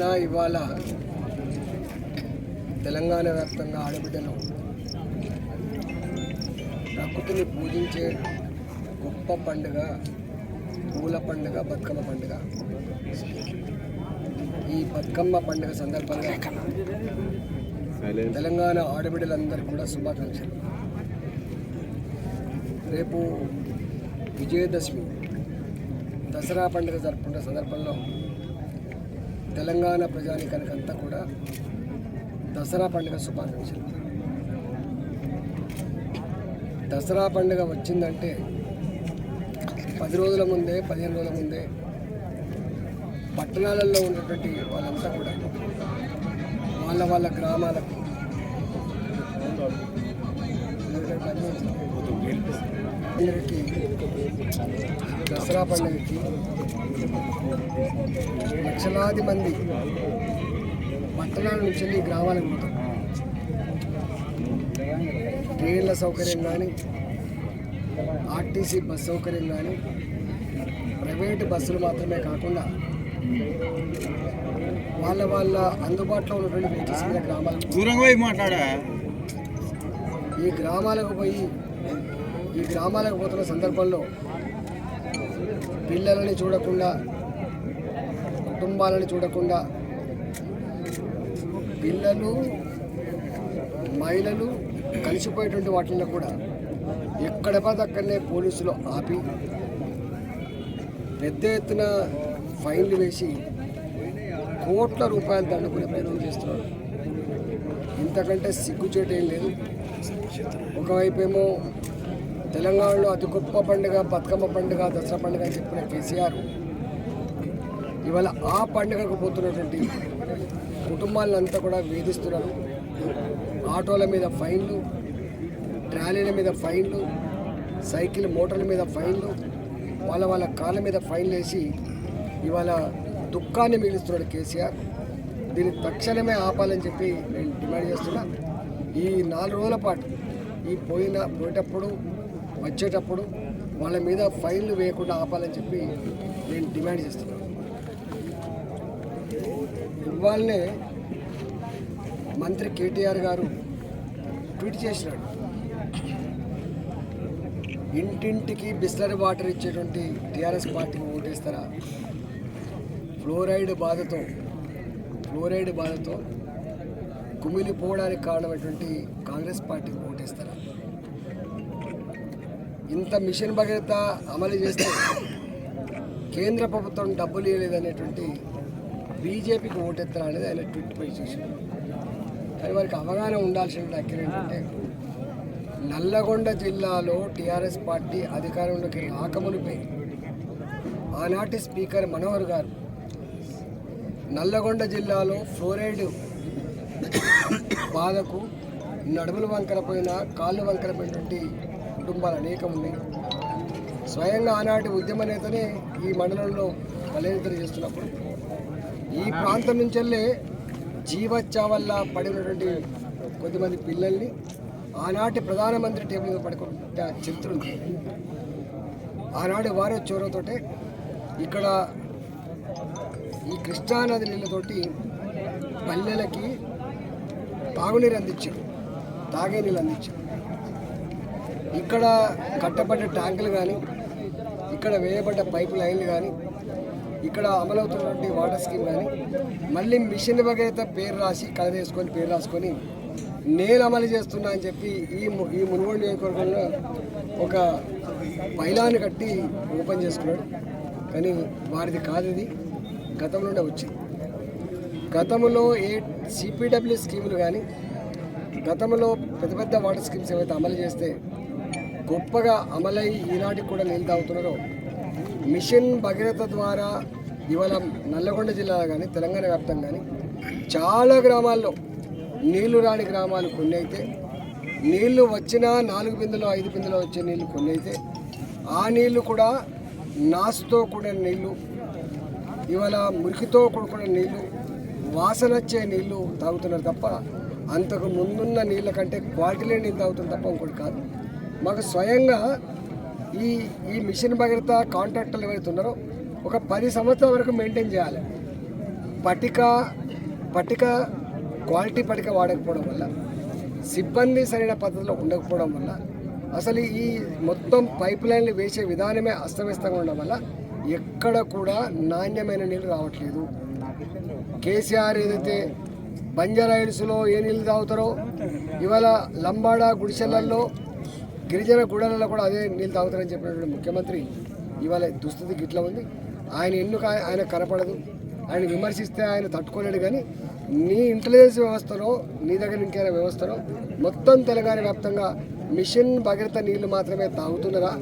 నిన్న ఇవాళ తెలంగాణ వ్యాప్తంగా ఆడబిడ్డలు ప్రకృతిని పూజించే గొప్ప పండుగ పూల పండుగ బతుకమ్మ పండుగ. ఈ బతుకమ్మ పండుగ సందర్భంగా తెలంగాణ ఆడబిడ్డలందరూ కూడా శుభాకాంక్షలు. రేపు విజయదశమి దసరా పండుగ జరుపుకునే సందర్భంలో తెలంగాణ ప్రజానికానికంతా కూడా దసరా పండుగ శుభాకాంక్షలు. దసరా పండుగ వచ్చిందంటే పది రోజుల ముందే పదిహేను రోజుల ముందే పట్టణాలలో ఉన్నటువంటి వాళ్ళంతా కూడా వాళ్ళ వాళ్ళ గ్రామాలకు అందరికీ దసరా పండుగకి లక్షలాది మంది పట్టణాల నుంచి వెళ్ళి గ్రామాలకు పోతారు. ట్రైన్ల సౌకర్యం కానీ ఆర్టీసీ బస్ సౌకర్యం కానీ ప్రైవేటు బస్సులు మాత్రమే కాకుండా వాళ్ళ వాళ్ళ అందుబాటులో ఉన్నటువంటి గ్రామాలకు దూరంగా పోయి మాట్లాడా? ఈ గ్రామాలకు పోయి ఈ గ్రామాలకు పోతున్న సందర్భంలో పిల్లలని చూడకుండా కుటుంబాలని చూడకుండా పిల్లలు మహిళలు కలిసిపోయేటువంటి వాటిల్లో కూడా ఎక్కడ పడితే అక్కడనే పోలీసులు ఆపి పెద్ద ఎత్తున ఫైన్లు వేసి కోట్ల రూపాయలు దండుకునే ప్రయత్నం చేస్తున్నారు. ఇంతకంటే సిగ్గుచేట ఏం లేదు. ఒకవైపేమో తెలంగాణలో అతి గొప్ప పండుగ బతుకమ్మ పండుగ దసరా పండుగ అని చెప్పిన కేసీఆర్ ఇవాళ ఆ పండుగకు పోతున్నటువంటి కుటుంబాలంతా కూడా వేధిస్తున్నారు. ఆటోల మీద ఫైన్లు ట్రాలీల మీద ఫైన్లు సైకిల్ మోటార్ల మీద ఫైన్లు వాళ్ళ వాళ్ళ కాళ్ళ మీద ఫైన్లు వేసి ఇవాళ దుఃఖాన్ని మిగిలిస్తున్నాడు కేసీఆర్. దీన్ని తక్షణమే ఆపాలని చెప్పి నేను డిమాండ్ చేస్తున్నా. ఈ నాలుగు రోజుల పాటు ఈ పోయిన పోయేటప్పుడు వచ్చేటప్పుడు వాళ్ళ మీద ఫైన్లు వేయకుండా ఆపాలని చెప్పి నేను డిమాండ్ చేస్తున్నాను. ఇవాళనే మంత్రి కేటీఆర్ గారు ట్వీట్ చేసినాడు. ఇంటింటికి బిస్లరీ వాటర్ ఇచ్చేటువంటి టీఆర్ఎస్ పార్టీకి ఓటేస్తారా? ఫ్లోరైడ్ బాధతో ఫ్లోరైడ్ బాధతో కుమిలిపోవడానికి కారణమైనటువంటి కాంగ్రెస్ పార్టీకి ఓటేస్తారా? ఇంత మిషన్ భగీరథ అమలు చేస్తే కేంద్ర ప్రభుత్వం డబ్బులు ఇవ్వలేదనేటువంటి బీజేపీకి ఓటెత్తరా అనేది ఆయన ట్వీట్ పోయి చేశారు కానీ వారికి అవగాహన ఉండాల్సిన దగ్గర ఏంటంటే నల్లగొండ జిల్లాలో టీఆర్ఎస్ పార్టీ అధికారంలోకి రాకమునిపై ఆనాటి స్పీకర్ మనోహర్ గారు నల్లగొండ జిల్లాలో ఫ్లోరైడ్ బాధకు నడుములు వంకర పోయిన కాళ్ళు వంకరపోయినటువంటి కుటుంబాలు అనేకం ఉన్నాయి. స్వయంగా ఆనాటి ఉద్యమ నేతనే ఈ మండలంలో బలహీనతలు చేస్తున్నప్పుడు. ఈ ప్రాంతం నుంచెల్లే జీవచ్చా వల్ల పడినటువంటి కొద్దిమంది పిల్లల్ని ఆనాటి ప్రధానమంత్రి టేబుల్ మీద పడుకుంటే చరిత్ర ఉంది ఆనాడు వారే చోరతోటే ఇక్కడ ఈ కృష్ణానది నీళ్ళతోటి పల్లెలకి తాగునీరు అందించారు. తాగే నీళ్ళు అందించారు. ఇక్కడ కట్టబడ్డ ట్యాంకులు కానీ ఇక్కడ వేయబడ్డ పైపు లైన్లు కానీ ఇక్కడ అమలవుతున్నటువంటి వాటర్ స్కీమ్ కానీ మళ్ళీ మిషన్ భగీరథ పేరు రాసి కలదేసుకొని పేరు రాసుకొని నేను అమలు చేస్తున్నా అని చెప్పి ఈ ము- ఈ మునుగోడు నియోజకవర్గంలో ఒక పైలాన్ని కట్టి ఓపెన్ చేసుకున్నాడు. కానీ వారిది కాదు ఇది. గతంలోనే వచ్చింది. గతంలో ఏ సిపిడబ్ల్యూ స్కీములు కానీ గతంలో పెద్ద పెద్ద వాటర్ స్కీమ్స్ ఏవైతే అమలు చేస్తే గొప్పగా అమలై ఈనాటికి కూడా నీళ్ళు మిషన్ భగీరథ ద్వారా ఇవాళ నల్లగొండ జిల్లాలో కానీ తెలంగాణ వ్యాప్తంగా కానీ చాలా గ్రామాల్లో నీళ్ళు రాని గ్రామాలు కొన్ని అయితే నీళ్ళు వచ్చినా నాలుగు బిందులు ఐదు బిందులు వచ్చే నీళ్ళు కొన్ని అయితే ఆ నీళ్ళు కూడా నాసుతో కూడిన నీళ్ళు ఇవాళ మురికితో కూడుకున్న నీళ్ళు వాసన వచ్చే నీళ్ళు తాగుతున్నారు తప్ప అంతకు ముందున్న నీళ్ళ కంటే క్వాలిటీ లేని నీళ్ళు తాగుతున్నారు తప్ప ఇంకోటి కాదు. మాకు స్వయంగా ఈ ఈ మిషన్ భగీరథ కాంట్రాక్టర్లు ఎవరైతే ఉన్నారో ఒక పది సంవత్సరాల వరకు మెయింటైన్ చేయాలి. పటిక పటిక క్వాలిటీ పటిక వాడకపోవడం వల్ల సిబ్బంది సరైన పద్ధతిలో ఉండకపోవడం వల్ల అసలు ఈ మొత్తం పైప్ లైన్లు వేసే విధానమే అస్తవ్యస్తంగా ఉండడం వల్ల ఎక్కడ కూడా నాణ్యమైన నీళ్ళు రావట్లేదు. కేసీఆర్ ఏదైతే బంజారా హిల్స్లో ఏ నీళ్ళు తాగుతారో ఇవాళ లంబాడ గుడిసెలల్లో గిరిజన గూడలలో కూడా అదే నీళ్ళు తాగుతారని చెప్పినటువంటి ముఖ్యమంత్రి ఇవాళ దుస్థితికి ఇట్లా ఉంది. ఆయన ఎందుకు ఆయన కనపడదు. ఆయన విమర్శిస్తే ఆయన తట్టుకోలేడు కానీ నీ ఇంటెలిజెన్స్ వ్యవస్థలో నీ దగ్గర ఇంకైనా వ్యవస్థలో మొత్తం తెలంగాణ వ్యాప్తంగా మిషన్ భగీరథ నీళ్ళు మాత్రమే తాగుతున్నారా?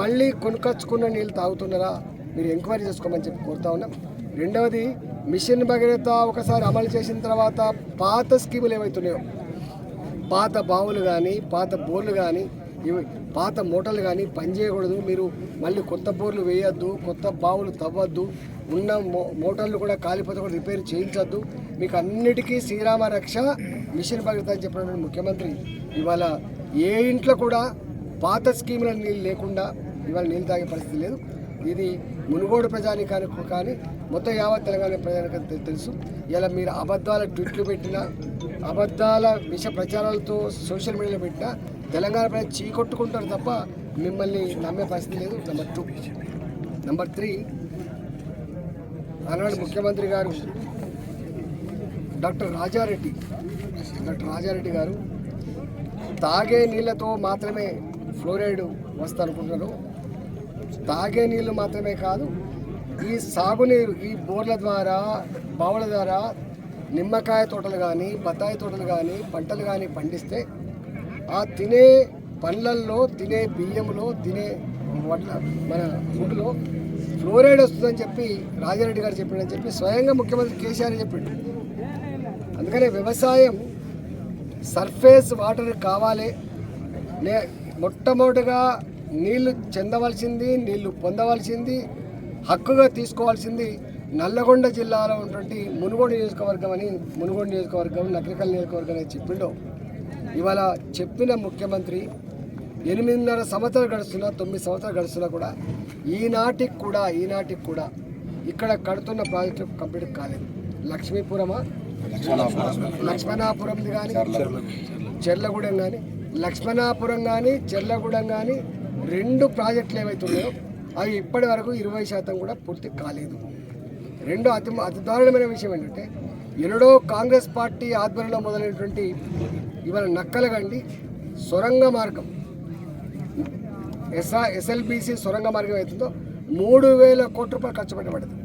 మళ్ళీ కొనుకొచ్చుకున్న నీళ్ళు తాగుతున్నారా? మీరు ఎంక్వైరీ చేసుకోమని చెప్పి కోరుతా ఉన్నాం. రెండవది మిషన్ భగీరథ ఒకసారి అమలు చేసిన తర్వాత పాత స్కీములు ఏమవుతున్నాయో పాత బావులు కానీ పాత బోర్లు కానీ పాత మూటలు కానీ పనిచేయకూడదు మీరు మళ్ళీ కొత్త బోర్లు వేయొద్దు కొత్త బావులు తవ్వద్దు. ఉన్న మో మోటార్లు కూడా కాలిపోతే కూడా రిపేర్ చేయించొద్దు. మీకు అన్నిటికీ శ్రీరామ రక్ష మిషన్ భగీరథ అని చెప్పినటువంటి ముఖ్యమంత్రి ఇవాళ ఏ ఇంట్లో కూడా పాత స్కీముల నీళ్ళు లేకుండా ఇవాళ నీళ్ళు తాగే పరిస్థితి లేదు. ఇది మునుగోడు ప్రజానికానికి కానీ మొత్తం యావత్ తెలంగాణ ప్రజానికి తెలుసు. ఇలా మీరు అబద్ధాల ట్వీట్లు పెట్టినా అబద్ధాల విష ప్రచారాలతో సోషల్ మీడియాలో పెట్టినా తెలంగాణ ప్రజలు చీకొట్టుకుంటారు తప్ప మిమ్మల్ని నమ్మే పరిస్థితి లేదు. నెంబర్ టూ నెంబర్ త్రీ ఆనాడు ముఖ్యమంత్రి గారు డాక్టర్ రాజారెడ్డి డాక్టర్ రాజారెడ్డి గారు తాగే నీళ్ళతో మాత్రమే ఫ్లోరైడ్ వస్తనుకుంటున్నారు తాగే నీళ్ళు మాత్రమే కాదు ఈ సాగునీరు ఈ బోర్ల ద్వారా బావుల ద్వారా నిమ్మకాయ తోటలు కానీ బత్తాయి తోటలు కానీ పంటలు కానీ పండిస్తే ఆ తినే పండ్లల్లో తినే బియ్యంలో తినే వడ్ల మన ఫుడ్లో ఫ్లోరైడ్ వస్తుందని చెప్పి రాజారెడ్డి గారు చెప్పాడని చెప్పి స్వయంగా ముఖ్యమంత్రి కేసీఆర్ చెప్పాడు. అందుకనే వ్యవసాయం సర్ఫేస్ వాటర్ కావాలి. నే మొట్టమొదటిగా నీళ్ళు చెందవలసింది నీళ్ళు పొందవలసింది హక్కుగా తీసుకోవాల్సింది నల్లగొండ జిల్లాలో ఉన్నటువంటి మునుగోడు నియోజకవర్గం అని మునుగోడు నియోజకవర్గం నకరికల్ నియోజకవర్గం అని చెప్పిండో ఇవాళ చెప్పిన ముఖ్యమంత్రి ఎనిమిదిన్నర సంవత్సరాలు గడుస్తున్నా తొమ్మిది సంవత్సరాలు గడుస్తున్నా కూడా ఈనాటికి కూడా ఈనాటికి కూడా ఇక్కడ కడుతున్న ప్రాజెక్టు కంప్లీట్ కాలేదు. లక్ష్మీపురమా? లక్ష్మణాపురంది కానీ చెర్లగూడెం కానీ లక్ష్మణాపురం కానీ చెర్లగూడెం కానీ రెండు ప్రాజెక్టులు ఏవైతే ఉన్నాయో అవి ఇప్పటి వరకు ఇరవై శాతం కూడా పూర్తి కాలేదు. రెండో అతి అతి దారుణమైన విషయం ఏంటంటే ఎన్నడో కాంగ్రెస్ పార్టీ ఆధ్వర్యంలో మొదలైనటువంటి ఇవాళ నక్కలగండి సొరంగ మార్గం. ఎస్ఆ ఎస్ఎల్బిసి సొరంగ మార్గం అవుతుందో మూడు వేల కోట్ల రూపాయలు ఖర్చు పెట్టబడింది.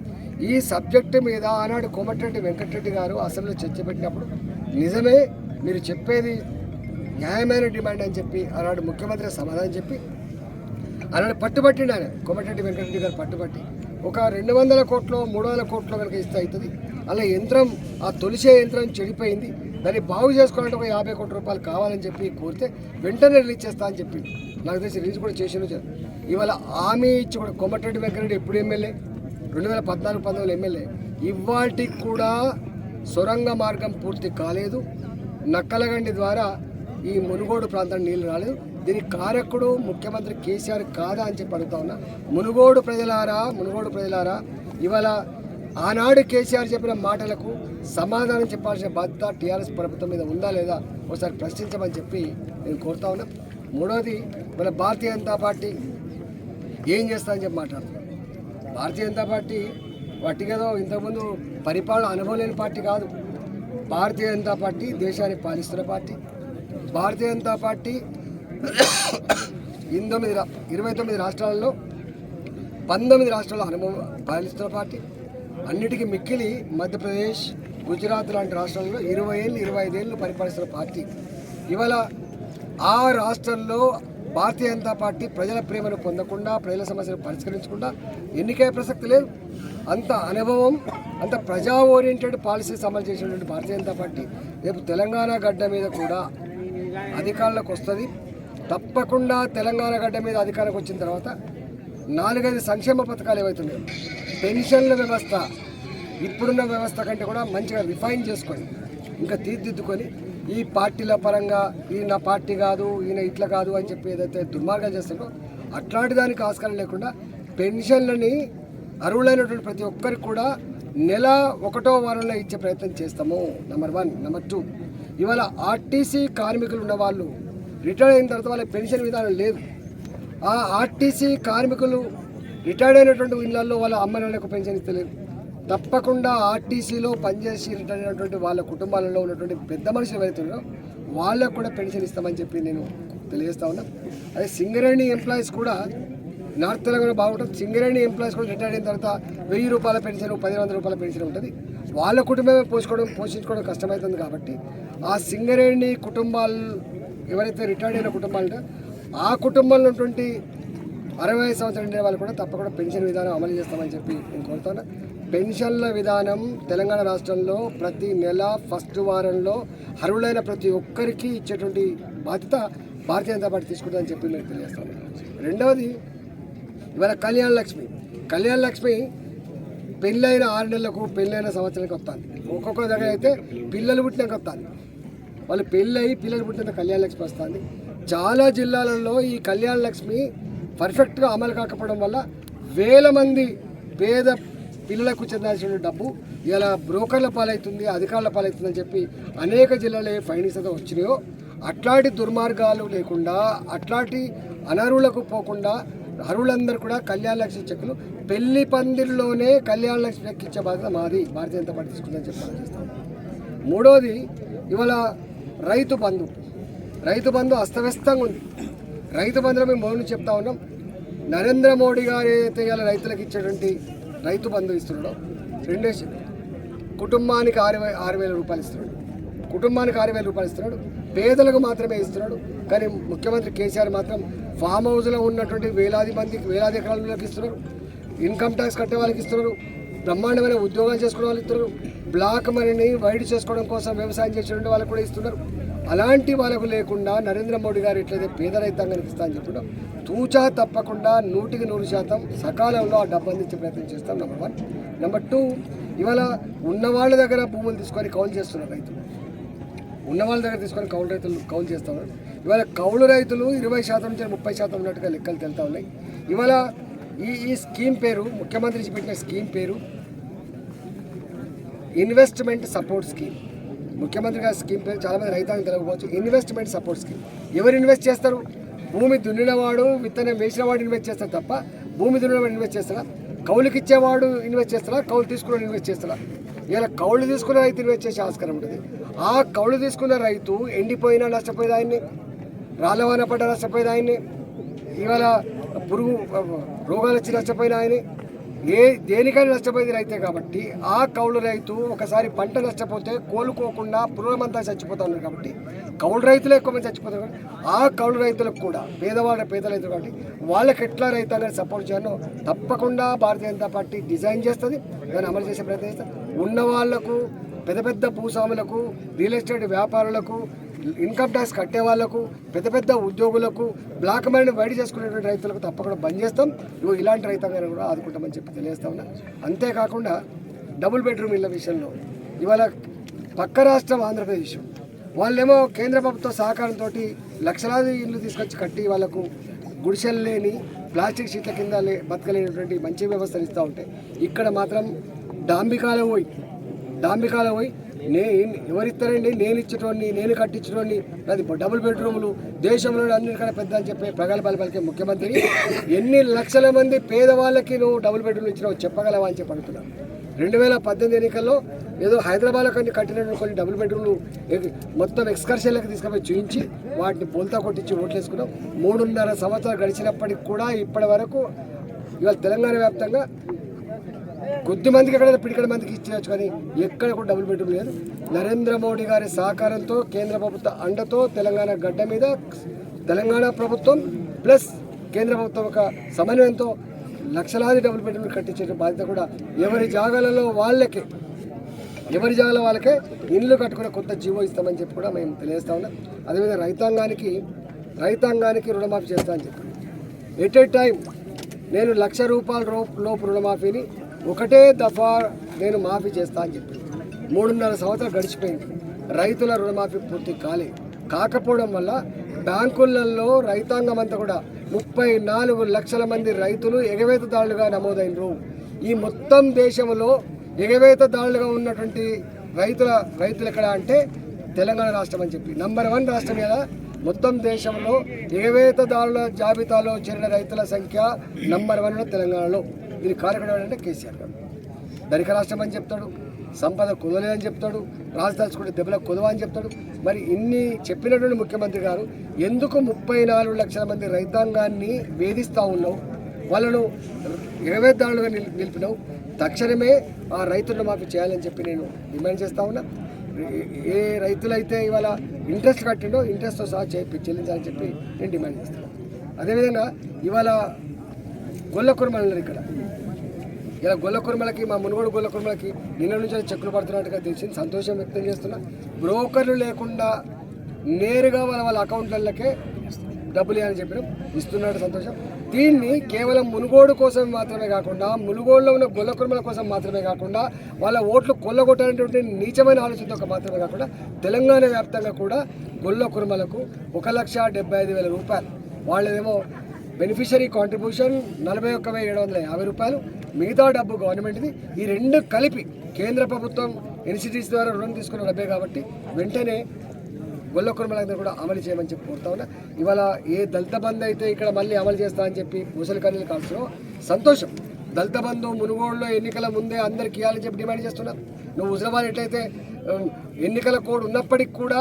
ఈ సబ్జెక్టు మీద ఆనాడు కోమటిరెడ్డి వెంకటరెడ్డి గారు అసెంబ్లీలో చర్చ పెట్టినప్పుడు నిజమే మీరు చెప్పేది న్యాయమైన డిమాండ్ అని చెప్పి ఆనాడు ముఖ్యమంత్రి సమాధానం చెప్పి ఆనాడు పట్టుబట్టిండు ఆయన కోమటిరెడ్డి వెంకటరెడ్డి గారు పట్టుబట్టి. ఒక రెండు వందల కోట్లు మూడు వందల కోట్లు కనుక ఇస్తే అవుతుంది. అలా యంత్రం ఆ తొలిసే యంత్రం చెడిపోయింది. దాన్ని బాగు చేసుకోవాలంటే ఒక యాభై కోట్ల రూపాయలు కావాలని చెప్పి కోరితే వెంటనే రిలీజ్ చేస్తా అని చెప్పి నాకు తెలిసి రిలీజ్ కూడా చేసిన ఇవాళ హామీ ఇచ్చి కూడా కోమటిరెడ్డి వెంకరెడ్డి ఎప్పుడు ఎమ్మెల్యే? రెండు వేల పద్నాలుగు పంతొమ్మిది ఎమ్మెల్యే. ఇవాటికి కూడా సొరంగ మార్గం పూర్తి కాలేదు. నక్కలగండి ద్వారా ఈ మునుగోడు ప్రాంతానికి నీళ్ళు రాలేదు. దీనికి కారకుడు ముఖ్యమంత్రి కేసీఆర్ కాదా అని చెప్పి అడుగుతా ఉన్నా. మునుగోడు ప్రజలారా మునుగోడు ప్రజలారా ఇవాళ ఆనాడు కేసీఆర్ చెప్పిన మాటలకు సమాధానం చెప్పాల్సిన బాధ్యత టీఆర్ఎస్ ప్రభుత్వం మీద ఉందా లేదా ఒకసారి ప్రశ్నించమని చెప్పి నేను కోరుతా ఉన్నా. మూడవది మన భారతీయ జనతా పార్టీ ఏం చేస్తా అని చెప్పి మాట్లాడుతున్నాం. భారతీయ జనతా పార్టీ వట్టిగదో ఇంతకుముందు పరిపాలన అనుభవం లేని పార్టీ కాదు. భారతీయ జనతా పార్టీ దేశాన్ని పాలిస్తున్న పార్టీ. భారతీయ జనతా పార్టీ ఎనిమిది ఇరవై తొమ్మిది రాష్ట్రాలలో పంతొమ్మిది రాష్ట్రాల్లో అనుభవం పాలిస్తున్న పార్టీ. అన్నిటికీ మిక్కిలి మధ్యప్రదేశ్ గుజరాత్ లాంటి రాష్ట్రాల్లో ఇరవై ఏళ్ళు ఇరవై ఐదేళ్ళు పరిపాలిస్తున్న పార్టీ. ఇవాళ ఆ రాష్ట్రంలో భారతీయ జనతా పార్టీ ప్రజల ప్రేమను పొందకుండా ప్రజల సమస్యలు పరిష్కరించకుండా ఎన్నికయ్యే ప్రసక్తి లేదు. అంత అనుభవం అంత ప్రజా ఓరియంటెడ్ పాలసీస్ అమలు చేసినటువంటి భారతీయ జనతా పార్టీ రేపు తెలంగాణ గడ్డ మీద కూడా అధికారంలోకి వస్తుంది. తప్పకుండా తెలంగాణ గడ్డ మీద అధికారంకి వచ్చిన తర్వాత నాలుగైదు సంక్షేమ పథకాలు ఏవైతున్నాయో పెన్షన్ల వ్యవస్థ ఇప్పుడున్న వ్యవస్థ కంటే కూడా మంచిగా రిఫైన్ చేసుకొని ఇంకా తీర్దిద్దుకొని ఈ పార్టీల పరంగా ఈయన పార్టీ కాదు ఈయన ఇట్లా కాదు అని చెప్పి ఏదైతే దుర్మార్గాలు చేస్తారో అట్లాంటి దానికి ఆస్కారం లేకుండా పెన్షన్లని అర్హులైనటువంటి ప్రతి ఒక్కరికి కూడా నెల ఒకటో వారంలో ఇచ్చే ప్రయత్నం చేస్తాము. నెంబర్ వన్ నెంబర్ టూ ఇవాళ ఆర్టీసీ కార్మికులు ఉన్న వాళ్ళు రిటైర్ అయిన తర్వాత వాళ్ళ పెన్షన్ విధానం లేదు. ఆ ఆర్టీసీ కార్మికులు రిటైర్డ్ అయినటువంటి ఇళ్ళలో వాళ్ళ అమ్మ నాన్నకు పెన్షన్ ఇస్తలేదు తప్పకుండా ఆర్టీసీలో పనిచేసి రిటైర్ అయినటువంటి వాళ్ళ కుటుంబాలలో ఉన్నటువంటి పెద్ద మనుషులు ఎవరైతే ఉన్నారో వాళ్ళకు కూడా పెన్షన్ ఇస్తామని చెప్పి నేను తెలియజేస్తా ఉన్నా. అదే సింగరేణి ఎంప్లాయీస్ కూడా నార్త్ తెలంగాణ బాగుంటుంది. సింగరేణి ఎంప్లాయీస్ కూడా రిటైర్ అయిన తర్వాత వెయ్యి రూపాయల పెన్షన్ పది వందల రూపాయల పెన్షన్ ఉంటుంది. వాళ్ళ కుటుంబమే పోసుకోవడం పోషించుకోవడం కష్టమవుతుంది కాబట్టి ఆ సింగరేణి కుటుంబాలు ఎవరైతే రిటైర్డ్ అయిన కుటుంబాలు ఆ కుటుంబంలో ఉన్నటువంటి అరవై ఐదు సంవత్సరాలు ఉండే వాళ్ళు కూడా తప్పకుండా పెన్షన్ విధానం అమలు చేస్తామని చెప్పి నేను కోరుతాను పెన్షన్ల విధానం తెలంగాణ రాష్ట్రంలో ప్రతి నెల ఫస్ట్ వారంలో అర్హులైన ప్రతి ఒక్కరికి ఇచ్చేటువంటి బాధ్యత భారతీయ జనతా పార్టీ తీసుకుంటుందని చెప్పి నేను తెలియజేస్తాను. రెండవది ఇవాళ కళ్యాణ లక్ష్మి. కళ్యాణ లక్ష్మి పెళ్ళైన ఆరు నెలలకు పెళ్ళైన సంవత్సరానికి వస్తుంది. ఒక్కొక్క దగ్గర అయితే పిల్లలు పుట్టినాక వస్తుంది. వాళ్ళు పెళ్ళయి పిల్లలు పుట్టిన కళ్యాణ లక్ష్మి వస్తుంది. చాలా జిల్లాలలో ఈ కళ్యాణ లక్ష్మి పర్ఫెక్ట్గా అమలు కాకపోవడం వల్ల వేల మంది పేద పిల్లలకు చెందాల్సిన డబ్బు ఇలా బ్రోకర్ల పాలవుతుంది అధికారుల పాలవుతుందని చెప్పి అనేక జిల్లాలో ఏ ఫైనింగ్స్ అయితే వచ్చినాయో. అట్లాంటి దుర్మార్గాలు లేకుండా అట్లాంటి అనర్హులకు పోకుండా అరువులందరూ కూడా కళ్యాణ లక్ష్మి చెక్కులు పెళ్ళి పందిరిలోనే కళ్యాణ లక్ష్మి చెక్ ఇచ్చే బాధ్యత మాది భారతీయ జనతా పార్టీ తీసుకుందని చెప్పి ఆలోచిస్తాం. మూడోది ఇవాళ రైతు బంధు. రైతు బంధు అస్తవ్యస్తంగా ఉంది. రైతు బంధులో మేము మౌనం చెప్తా ఉన్నాం. నరేంద్ర మోడీ గారు ఏదైతే ఇలా రైతులకు ఇచ్చేటువంటి రైతు బంధు ఇస్తున్నాడో? రెండే కుటుంబానికి ఆరు వే ఆరు వేల రూపాయలు ఇస్తున్నాడు. కుటుంబానికి ఆరు వేల రూపాయలు ఇస్తున్నాడు. పేదలకు మాత్రమే ఇస్తున్నాడు. కానీ ముఖ్యమంత్రి కేసీఆర్ మాత్రం ఫామ్ హౌస్లో ఉన్నటువంటి వేలాది మందికి వేలాది ఎకరాలకు ఇస్తున్నారు. ఇన్కమ్ ట్యాక్స్ కట్టే వాళ్ళకి ఇస్తున్నారు. బ్రహ్మాండమైన ఉద్యోగాలు చేసుకునే వాళ్ళు ఇస్తున్నారు బ్లాక్ మనీని వైడ్ చేసుకోవడం కోసం వ్యవసాయం చేసేటువంటి వాళ్ళు కూడా ఇస్తున్నారు. అలాంటి వాళ్ళకు లేకుండా నరేంద్ర మోడీ గారు ఎట్లయితే పేద రైతాంగానికి ఇస్తా అని చెప్పడం తూచా తప్పకుండా నూటికి నూరు శాతం సకాలంలో ఆ డబ్బు అందించే ప్రయత్నం చేస్తాం నెంబర్ వన్ నెంబర్ టూ ఇవాళ ఉన్న వాళ్ళ దగ్గర భూములు తీసుకొని కౌలు చేస్తున్నారు రైతులు. ఉన్న వాళ్ళ దగ్గర తీసుకొని కౌలు రైతులు కౌలు చేస్తున్నారు. ఇవాళ కౌలు రైతులు ఇరవై శాతం నుంచి ముప్పై శాతం ఉన్నట్టుగా లెక్కలు తెలుతా ఉన్నాయి. ఇవాళ ఈ ఈ స్కీమ్ పేరు ముఖ్యమంత్రి పెట్టిన స్కీమ్ పేరు ఇన్వెస్ట్మెంట్ సపోర్ట్ స్కీమ్. ముఖ్యమంత్రి గారి స్కీమ్ పేరు చాలామంది రైతాంగం తెలియకపోవచ్చు ఇన్వెస్ట్మెంట్ సపోర్ట్ స్కీమ్. ఎవరు ఇన్వెస్ట్ చేస్తారు? భూమి దున్నినవాడు విత్తనం వేసినవాడు ఇన్వెస్ట్ చేస్తారు తప్ప భూమి దున్నినవాడు ఇన్వెస్ట్ చేస్తారా కౌలుకి ఇచ్చేవాడు ఇన్వెస్ట్ చేస్తారా కౌలు తీసుకున్న ఇన్వెస్ట్ చేస్తారా ఇలా కౌలు తీసుకున్న రైతు ఇన్వెస్ట్ చేసే ఆస్కారం ఉంటుంది. ఆ కౌలు తీసుకున్న రైతు ఎండిపోయినా నష్టపోయేదాన్ని రాళ్ళవాన పడ్డ నష్టపోయేదాన్ని. ఇవాళ పురుగు రోగాలు వచ్చి నష్టపోయిన ఆయన. ఏ దేనికైనా నష్టపోయేది రైతే కాబట్టి ఆ కౌలు రైతు ఒకసారి పంట నష్టపోతే కోలుకోకుండా పురుగులమంతా చచ్చిపోతా ఉన్నారు కాబట్టి కౌలు రైతులు ఎక్కువ మంది చచ్చిపోతారు కాబట్టి ఆ కౌలు రైతులకు కూడా పేదవాళ్ళ పేద రైతులు కాబట్టి వాళ్ళకి ఎట్లా రైతు అనేది సపోర్ట్ చేయను తప్పకుండా భారతీయ జనతా పార్టీ డిజైన్ చేస్తుంది దాన్ని అమలు చేసే ప్రయత్నం చేస్తుంది. ఉన్న వాళ్ళకు పెద్ద పెద్ద భూస్వాములకు రియల్ ఎస్టేట్ వ్యాపారులకు ఇన్కమ్ ట్యాక్స్ కట్టే వాళ్ళకు పెద్ద పెద్ద ఉద్యోగులకు బ్లాక్ మనీని బయట చేసుకునేటువంటి రైతులకు తప్పకుండా బంద్ చేస్తాం. నువ్వు ఇలాంటి రైతాంగాన్ని కూడా ఆదుకుంటామని చెప్పి తెలియజేస్తా ఉన్నా. అంతేకాకుండా డబుల్ బెడ్రూమ్ ఇళ్ళ విషయంలో ఇవాళ పక్క రాష్ట్రం ఆంధ్రప్రదేశ్. వాళ్ళేమో కేంద్ర ప్రభుత్వ సహకారంతో లక్షలాది ఇల్లు తీసుకొచ్చి కట్టి వాళ్ళకు గుడిసెలు లేని ప్లాస్టిక్ షీట్ల కింద లే బతకలేనటువంటి మంచి వ్యవస్థలు ఇస్తూ ఉంటాయి ఇక్కడ మాత్రం డాంబికాలో పోయి డాంబికాలో పోయి నేను ఎవరిస్తారండి? నేను ఇచ్చేటోడిని నేను కట్టించేటోడిని అది డబుల్ బెడ్రూములు దేశంలో అన్నిటికన్నా పెద్ద అని చెప్పే ప్రగల్భాలు పలికే ముఖ్యమంత్రి. ఎన్ని లక్షల మంది పేదవాళ్ళకి నువ్వు డబుల్ బెడ్రూమ్ ఇచ్చినావు చెప్పగలవా అని చెప్పి అడుగుతున్నాను రెండు వేల పద్దెనిమిది ఎన్నికల్లో ఏదో హైదరాబాద్లో కొన్ని కట్టినటువంటి కొన్ని డబుల్ బెడ్రూమ్లు మొత్తం ఎక్స్కర్షన్లకు తీసుకుపోయి చూపించి వాటిని బొల్తా కొట్టించి ఓట్లేసుకున్నాం. మూడున్నర సంవత్సరాలు గడిచినప్పటికి కూడా ఇప్పటి వరకు ఇవాళ తెలంగాణ వ్యాప్తంగా కొద్ది మందికి ఎక్కడ పిడికడ మందికి ఇచ్చేయచ్చు కానీ ఎక్కడ కూడా డబుల్ బెడ్రూమ్ లేదు. నరేంద్ర మోడీ గారి సహకారంతో కేంద్ర ప్రభుత్వ అండతో తెలంగాణ గడ్డ మీద తెలంగాణ ప్రభుత్వం ప్లస్ కేంద్ర ప్రభుత్వం ఒక సమన్వయంతో లక్షలాది డబుల్ బెడ్రూమ్లు కట్టించే బాధ్యత కూడా ఎవరి జాగాలలో వాళ్ళకే ఎవరి జాగాలో వాళ్ళకే ఇల్లు కట్టుకునే కొత్త జీవో ఇస్తామని చెప్పి కూడా మేము తెలియజేస్తా ఉన్నాం. అదేవిధంగా రైతాంగానికి రైతాంగానికి రుణమాఫీ చేస్తా అని చెప్పి. ఎట్ ఏ టైం నేను లక్ష రూపాయల లోపు రుణమాఫీని ఒకటే దఫా నేను మాఫీ చేస్తా అని చెప్పి మూడున్నర సంవత్సరాలు గడిచిపోయింది. రైతుల రుణమాఫీ పూర్తి కాలే. కాకపోవడం వల్ల బ్యాంకులలో రైతాంగం అంతా కూడా ముప్పై నాలుగు లక్షల మంది రైతులు ఎగవేతదారులుగా నమోదైనరు ఈ మొత్తం దేశంలో ఎగవేతదారులుగా ఉన్నటువంటి రైతుల రైతులు ఎక్కడ అంటే తెలంగాణ రాష్ట్రం అని చెప్పి. నంబర్ వన్ రాష్ట్రం కదా మొత్తం దేశంలో ఎగవేతదారుల జాబితాలో చేరిన రైతుల సంఖ్య నంబర్ వన్లో తెలంగాణలో. దీని కారకుడు అంటే కేసీఆర్ గారు. ధనిక రాష్ట్రం అని చెప్తాడు సంపద కుదలేదని చెప్తాడు రాజు దెబ్బల కుదవ అని చెప్తాడు. మరి ఇన్ని చెప్పినటువంటి ముఖ్యమంత్రి గారు ఎందుకు ముప్పై నాలుగు లక్షల మంది రైతాంగాన్ని వేధిస్తూ ఉన్నావు? వాళ్ళను ఎగవేద్దారులుగా నిల్ నిలిపినావు. తక్షణమే ఆ రైతులను మాకు చేయాలని చెప్పి నేను డిమాండ్ చేస్తా ఉన్నా. ఏ- ఏ రైతులైతే ఇవాళ ఇంట్రెస్ట్ కట్టిండో ఇంట్రెస్ట్తో సహా చెల్లించాలని చెప్పి నేను డిమాండ్ చేస్తాను అదేవిధంగా ఇవాళ గొల్ల కుర్మలు ఉన్నారు ఇక్కడ. ఇలా గొల్ల కుర్మలకి మా మునుగోడు గొల్ల కుర్మలకి నిన్న నుంచి చెక్కులు పడుతున్నట్టుగా తెలిసింది. సంతోషం వ్యక్తం చేస్తున్నా. బ్రోకర్లు లేకుండా నేరుగా వాళ్ళ వాళ్ళ అకౌంట్లకే డబ్బులు అని చెప్పిన ఇస్తున్నాడు సంతోషం. దీన్ని కేవలం మునుగోడు కోసం మాత్రమే కాకుండా మునుగోడులో ఉన్న గొల్లకుర్మల కోసం మాత్రమే కాకుండా వాళ్ళ ఓట్లు కొల్లగొట్టాలనేటువంటి నీచమైన ఆలోచనతో మాత్రమే కాకుండా తెలంగాణ వ్యాప్తంగా కూడా గొల్ల కుర్మలకు ఒక లక్ష డెబ్బై ఐదు వేల రూపాయలు. వాళ్ళేమో బెనిఫిషరీ కాంట్రిబ్యూషన్ నలభై ఒక్క వెయ్యి ఏడు వందల యాభై రూపాయలు. మిగతా డబ్బు గవర్నమెంట్ది. ఈ రెండు కలిపి కేంద్ర ప్రభుత్వం ఎన్సిటీస్ ద్వారా రుణం తీసుకున్న డబ్బే కాబట్టి వెంటనే గొల్ల కుటుంబాలందరూ కూడా అమలు చేయమని చెప్పి కోరుతా ఉన్నా. ఇవాళ ఏ దళిత బంధు అయితే ఇక్కడ మళ్ళీ అమలు చేస్తా అని చెప్పి ముసలి కన్నీలు కాల్చడం సంతోషం. దళిత బంధు మునుగోడులో ఎన్నికల ముందే అందరికి ఇవ్వాలని చెప్పి డిమాండ్ చేస్తున్నా నువ్వు హుజరాబాద్ ఎట్లయితే ఎన్నికల కోడ్ ఉన్నప్పటికీ కూడా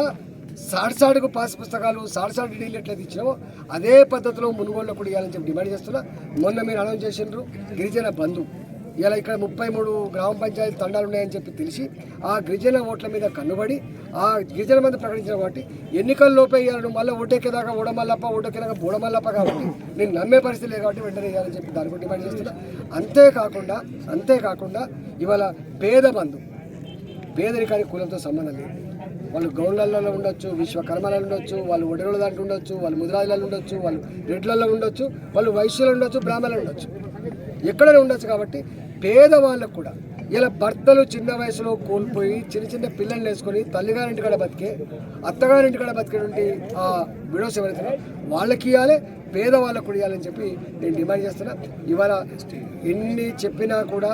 సాడ్సాడుకు పాస్ పుస్తకాలు సాడ్సాడు డీలు ఎట్లయితే ఇచ్చినావో అదే పద్ధతిలో మునుగోళ్ళకు కూడా ఇవ్వాలని చెప్పి డిమాండ్ చేస్తున్నా. మొన్న మీరు అనౌన్స్ చేసిండ్రు గిరిజన బంధు. ఇలా ఇక్కడ ముప్పై మూడు గ్రామ పంచాయతీ తండాలు ఉన్నాయని చెప్పి తెలిసి ఆ గిరిజన ఓట్ల మీద కన్నుబడి ఆ గిరిజన మంది ప్రకటించిన కాబట్టి ఎన్నికల్లోపే ఇవ్వాలను మళ్ళీ ఓటెక్కేదాకా ఓడమల్లప్ప ఓటెక్కేదాకా బూడమల్లప్ప కాబట్టి నేను నమ్మే పరిస్థితి లేదు కాబట్టి వెంటనే ఇవ్వాలని చెప్పి దాని గురించి డిమాండ్ చేస్తున్నా. అంతేకాకుండా అంతేకాకుండా ఇవాళ పేద బంధు పేదరికానికి కులంతో సంబంధం లేదు. వాళ్ళు గౌండ్లలో ఉండొచ్చు విశ్వకర్మలలో ఉండొచ్చు వాళ్ళు ఒడరుల దాంట్లో ఉండొచ్చు వాళ్ళు ముదిరాజులలో ఉండొచ్చు వాళ్ళు రెడ్లలో ఉండొచ్చు వాళ్ళు వైశ్యులు ఉండొచ్చు బ్రాహ్మణులు ఉండొచ్చు. ఎక్కడైనా ఉండొచ్చు కాబట్టి పేదవాళ్ళకు కూడా ఇలా భర్తలు చిన్న వయసులో కోల్పోయి చిన్న చిన్న పిల్లల్ని వేసుకొని తల్లిగారింటి కాడ బతికే అత్తగారింటి కాడ బతికేటువంటి ఆ విడోస్ ఎవరైతే వాళ్ళకి ఇవ్వాలి పేదవాళ్ళకు కూడా ఇవ్వాలని చెప్పి నేను డిమాండ్ చేస్తున్నా. ఇవాళ ఎన్ని చెప్పినా కూడా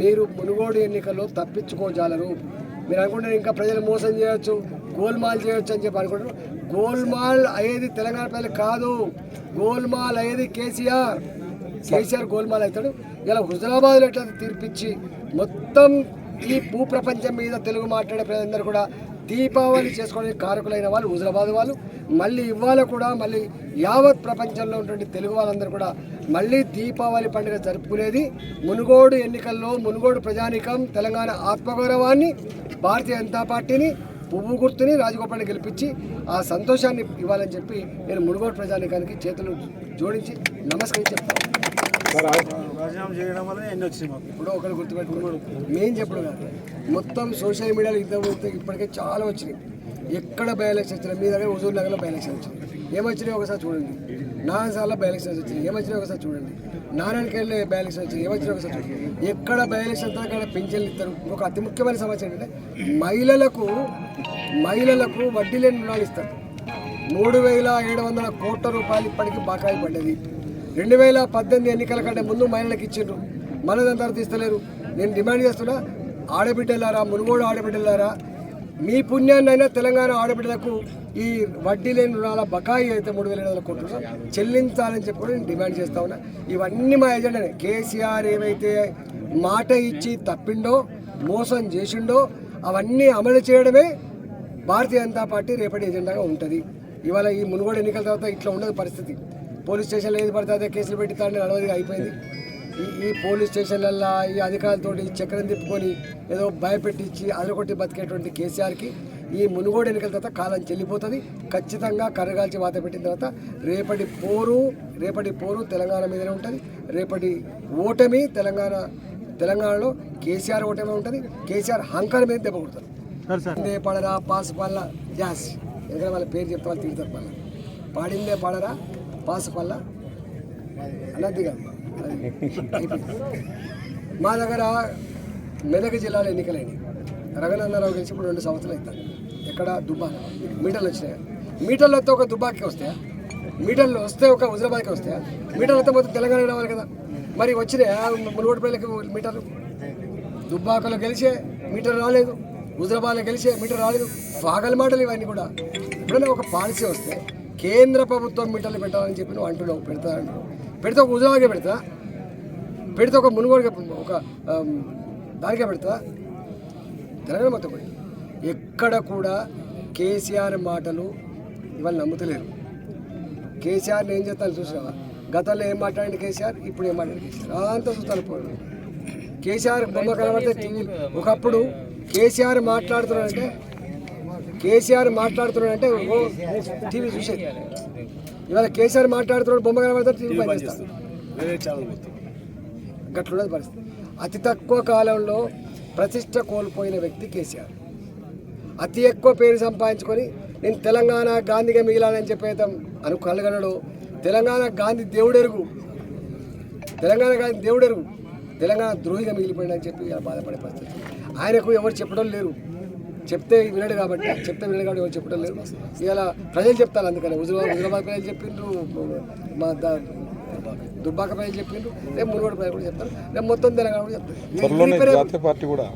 మీరు మునుగోడు ఎన్నికల్లో తప్పించుకోజాలరు. మీరు అనుకుంటారు ఇంకా ప్రజలు మోసం చేయొచ్చు గోల్మాల్ చేయొచ్చు అని చెప్పి అనుకుంటారు. గోల్మాల్ అయ్యేది తెలంగాణ ప్రజలు కాదు. గోల్మాల్ అయ్యేది కేసీఆర్. కేసీఆర్ గోల్మాల్ అవుతాడు. ఇలా హుజరాబాద్లో ఎట్లా తీర్పిచ్చి మొత్తం ఈ భూప్రపంచం మీద తెలుగు మాట్లాడే ప్రజలందరూ కూడా దీపావళి చేసుకోవడానికి కారకులైన వాళ్ళు హుజరాబాద్ వాళ్ళు మళ్ళీ ఇవాళ కూడా మళ్ళీ యావత్ ప్రపంచంలో ఉన్నటువంటి తెలుగు వాళ్ళందరూ కూడా మళ్ళీ దీపావళి పండుగ జరుపుకునేది. మునుగోడు ఎన్నికల్లో మునుగోడు ప్రజానికం తెలంగాణ ఆత్మగౌరవాన్ని భారతీయ జనతా పార్టీని పువ్వు గుర్తుని రాజగోపాల్ని గెలిపించి ఆ సంతోషాన్ని ఇవ్వాలని చెప్పి నేను మునుగోడు ప్రజానికానికి చేతులు జోడించి నమస్కరించి చెప్తాను. రాజీనామా చేయడం వల్ల ఎన్ని వచ్చినాయి మాకు? ఇప్పుడు ఒకరు గుర్తుపెట్టుకున్నాడు మేం చెప్పడం కాదు మొత్తం సోషల్ మీడియాలో ఇంత ఇప్పటికే చాలా వచ్చినాయి. ఎక్కడ బై ఎలక్షన్స్ వచ్చినాయి మీ దగ్గర హుజూర్ నగర్లో బై ఎలక్షన్ వచ్చినాయి. ఏమొచ్చినాయి ఒకసారి చూడండి. నాసార్లో బై ఎలక్షన్స్ వచ్చినాయి. ఏమొచ్చినాయి ఒకసారి చూడండి. నారాయణకి వెళ్ళి బై ఎలక్షన్ వచ్చినాయి. ఏమొచ్చినాయి ఒకసారి చూడండి. ఎక్కడ బై ఎలక్షన్ అక్కడ పింఛన్లు ఇస్తారు? ఒక అతి ముఖ్యమైన సమాచారం ఏంటంటే మహిళలకు మహిళలకు వడ్డీ లేని రుణాలు ఇస్తారు. మూడు వేల ఏడు వందల కోట్ల రూపాయలు ఇప్పటికీ బకాయి పడ్డది. రెండు వేల పద్దెనిమిది ఎన్నికల కంటే ముందు మహిళలకు ఇచ్చిండ్రు. మనదంతా తర్వాత ఇస్తలేరు నేను డిమాండ్ చేస్తున్నా ఆడబిడ్డలారా మునుగోడు ఆడబిడ్డలారా మీ పుణ్యాన్నైనా తెలంగాణ ఆడబిడ్డలకు ఈ వడ్డీ లేని రుణాల బకాయి అయితే మూడు వేల ఏడు వందల కోట్లు చెల్లించాలని చెప్పి కూడా నేను డిమాండ్ చేస్తా ఉన్నా. ఇవన్నీ మా ఎజెండానే. కేసీఆర్ ఏవైతే మాట ఇచ్చి తప్పిండో మోసం చేసిండో అవన్నీ అమలు చేయడమే భారతీయ జనతా పార్టీ రేపటి ఎజెండాగా ఉంటుంది. ఇవాళ ఈ మునుగోడు ఎన్నికల తర్వాత ఇట్లా ఉండదు పరిస్థితి. పోలీస్ స్టేషన్లో ఏది పడితే అదే కేసులు పెట్టి తాండి నడవదిగా అయిపోయింది. ఈ ఈ పోలీస్ స్టేషన్లల్లో ఈ అధికారులతోటి చక్రం తిప్పుకొని ఏదో భయపెట్టించి అదరకొట్టి బతికేటువంటి కేసీఆర్కి ఈ మునుగోడు ఎన్నికల తర్వాత కాలం చెల్లిపోతుంది. ఖచ్చితంగా కర్రగాల్చి వాత పెట్టిన తర్వాత రేపటి పోరు రేపటి పోరు తెలంగాణ మీదనే ఉంటుంది. రేపటి ఓటమి తెలంగాణ తెలంగాణలో కేసీఆర్ ఓటమి ఉంటుంది. కేసీఆర్ హంకారం మీద దెబ్బ పాడిందే పడరా పాసు పల్ల జాస్. ఎందుకంటే వాళ్ళ పేరు చెప్తే వాళ్ళు మళ్ళీ. పాడిందే పడరా పాసు పల్ల? అన్నదిగా మా దగ్గర మెదక్ జిల్లాలో ఎన్నికలైనవి రఘునందరావు గెలిచి ఇప్పుడు రెండు సంవత్సరాలు అవుతాయి. ఎక్కడ? దుబ్బా. మీటర్లు వచ్చినాయి? మీటర్లు వస్తే ఒక దుబ్బాకి వస్తాయా? మీటర్లు వస్తే ఒక హుజరాబాద్కి వస్తాయా? మీటర్లు వస్తే మొత్తం తెలంగాణ రావాలి కదా. మరి వచ్చినాయా. మునుగోడు ప్రజలకు మీటర్లు. దుబ్బాకలో గెలిచే మీటర్ రాలేదు. హుజరాబాద్లో గెలిచే మీటర్ రాలేదు. పాగల మాటలు ఇవన్నీ కూడా. ఎప్పుడైనా ఒక పాలసీ వస్తే కేంద్ర ప్రభుత్వం మీటర్లు పెట్టాలని చెప్పి నువ్వు అంటున్నావు పెడతా అంటున్నావు. పెడితే ఒక హుజరాబాద్కే పెడతా. పెడితే ఒక మునుగోడుగా ఒక దానికే పెడతా. తెలంగాణ మొత్తం ఎక్కడ కూడా కేసీఆర్ మాటలు ఇవాళ నమ్ముతలేరు. కేసీఆర్ ఏం చేస్తాను చూసినావా? గతంలో ఏం మాట్లాడండి కేసీఆర్? ఇప్పుడు ఏం మాట్లాడింది కేసీఆర్? అంతా చూస్తాను పోయి కేసీఆర్ బొమ్మ కనబడితే ఒకప్పుడు కేసీఆర్ మాట్లాడుతున్నాడంటే కేసీఆర్ మాట్లాడుతున్నాడంటే ఓ టీవీ చూసేది ఇవాళ కేసీఆర్ మాట్లాడుతున్నాడు బొమ్మ కనబడితే టీవీ గట్లున్నది పరిస్థితి. అతి తక్కువ కాలంలో ప్రతిష్ట కోల్పోయిన వ్యక్తి కేసీఆర్. అతి ఎక్కువ పేరు సంపాదించుకొని నేను తెలంగాణ గాంధీగా మిగిలానని చెప్పేద్దాం అను కలగనడు తెలంగాణ గాంధీ దేవుడెరుగు. తెలంగాణ గాంధీ దేవుడెరుగు. తెలంగాణ ద్రోహిగా మిగిలిపోయిందని చెప్పి ఇలా బాధపడే పరిస్థితి. ఆయనకు ఎవరు చెప్పడం లేరు. చెప్తే వినడు కాబట్టి చెప్తే వినడు కాబట్టి ఎవరు చెప్పడం లేరు ఇలా ప్రజలు చెప్తారు అందుకని. హుజరాబాద్ హుజరాబాద్ ప్రజలు చెప్పిండ్రు మా దుబ్బాక ప్రజలు చెప్పిండ్రు రేపు మునుగోడు ప్రజలు కూడా చెప్తారు రేపు మొత్తం తెలంగాణ కూడా చెప్తారు. పార్టీ కూడా?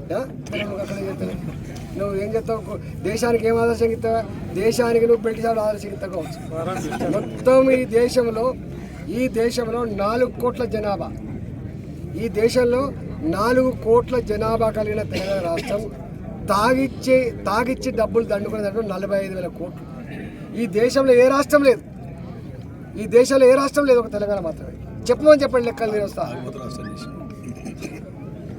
నువ్వు ఏం చేస్తావు దేశానికి ఏం ఆదర్శం ఇస్తావా? దేశానికి నువ్వు బ్రిటిష్ ఆదర్శం ఇస్తావు కావచ్చు. మొత్తం ఈ దేశంలో ఈ దేశంలో నాలుగు కోట్ల జనాభా. ఈ దేశంలో నాలుగు కోట్ల జనాభా కలిగిన తెలంగాణ రాష్ట్రం తాగిచ్చే తాగిచ్చి డబ్బులు దండుకునే దాంట్లో నలభై ఐదు వేల కోట్లు. ఈ దేశంలో ఏ రాష్ట్రం లేదు. ఈ దేశంలో ఏ రాష్ట్రం లేదు ఒక తెలంగాణ మాత్రమే. చెప్పమని చెప్పండి లెక్కలు నేను వస్తా.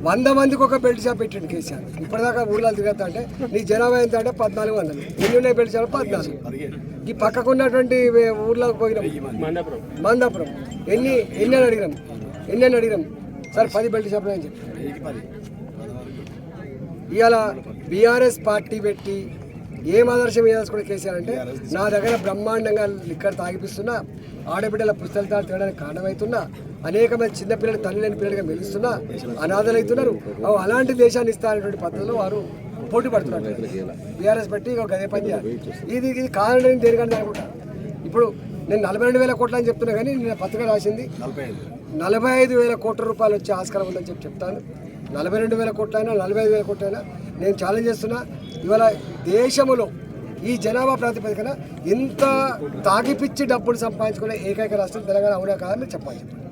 వంద మందికి ఒక బెల్ట్ షాప్ పెట్టండి కేసీఆర్. ఇప్పటిదాకా ఊళ్ళో తిరుగుతా అంటే నీ జనాభా ఎంత అంటే పద్నాలుగు వందలు. ఎన్ని ఉన్నాయి బెల్ట్ షాప్ పద్నాలుగు. ఈ పక్కకు ఉన్నటువంటి ఊర్లోకి పోయినాం. మందాపురం. ఎన్ని ఎన్ని అని అడిగినాం? ఎన్ని అని అడిగినాం? సార్ పది బెల్ట్ షాపులు అని చెప్పి ఇవాళ బీఆర్ఎస్ పార్టీ పెట్టి ఏం ఆదర్శం వేయాల్సుకునే కేసీఆర్ అంటే నా దగ్గర బ్రహ్మాండంగా లిక్కర్ తాగిపిస్తున్నా ఆడబిడ్డల పుస్తకాలు తాగి తినడానికి కారణమవుతున్నా అనేక మంది చిన్నపిల్లలు తల్లి లేని పిల్లలుగా మెలుస్తున్నా అనాథలు అవుతున్నారు. అవి అలాంటి దేశాన్ని ఇస్తారనేటువంటి పద్ధతిలో వారు పోటీ పడుతున్నారు. బీఆర్ఎస్ పెట్టి ఒక గదే పని ఇది ఇది కారణం దేనికంటే అనుకుంటా. ఇప్పుడు నేను నలభై రెండు వేల కోట్లు అని చెప్తున్నా కానీ నేను పత్రిక రాసింది నలభై ఐదు వేల కోట్ల రూపాయలు వచ్చే ఆస్కారం ఉందని చెప్పి చెప్తాను. నలభై రెండు వేల కోట్లైనా నలభై ఐదు వేల కోట్లైనా నేను ఛాలెంజ్ చేస్తున్నా. ఇవాళ దేశంలో ఈ జనాభా ప్రాతిపదికన ఇంత తాగిపిచ్చి డబ్బులు సంపాదించుకునే ఏకైక రాష్ట్రం తెలంగాణ అవునా కాదని చెప్పాలి. చెప్పండి